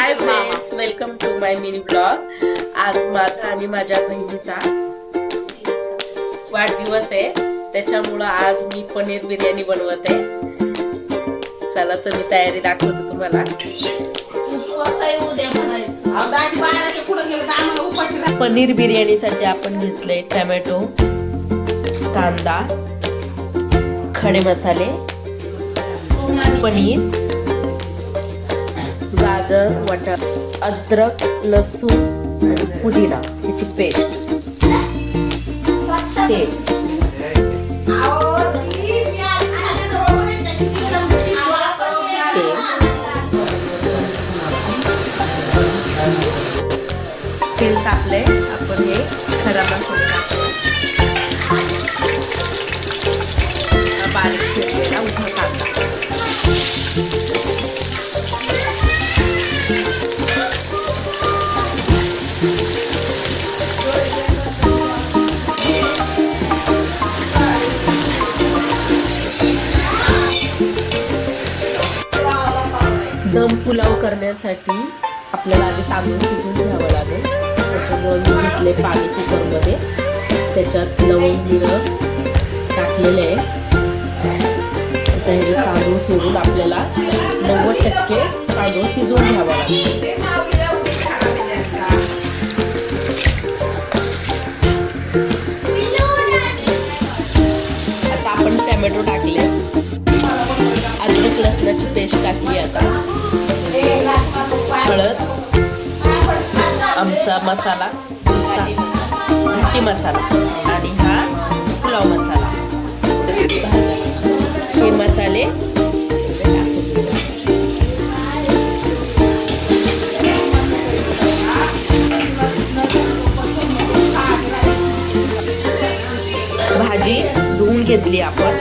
Hi friends welcome to my mini blog आज माझा आणि माझ्या बहिणीचा वाढदिवस आहे. त्याच्यामुळं आज मी पनीर बिर्याणी बनवत. आहे चला तर मी तयारी दाखवते तुम्हाला. पनीर बिर्याणीसाठी आपण घेतले टमॅटो कांदा खडे मसाले पनीर. गाजर वाटा अद्रक लसूण आणि पुदिना ह्याची पेस्ट तेल. तेल तेल टाकले आपण हे खडा दम पुलाव करण्यासाठी आपल्याला आधी तांदूळ शिजून घ्यावं लागेल. त्याच्यामुळे मी घेतले पाणी कुकरमध्ये त्याच्यात लवंग मिरं टाकलेलं आहे. आता हे तांदूळ सोडून आपल्याला नव्वद टक्के तांदूळ शिजवून घ्यावा लागेल. आमचा मसाला घाटी मसाला आणि हा पुलाव मसाला. हे मसाले भाजी धुवून घेतली आपण.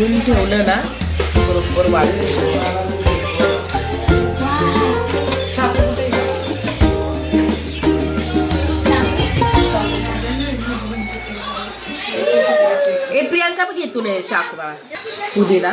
ఊరి నుంచి ఉండేనా ఒకరు వాళ్ళు ఏ ప్రియాంకకి చెప్తూనే చాకు పుదీనా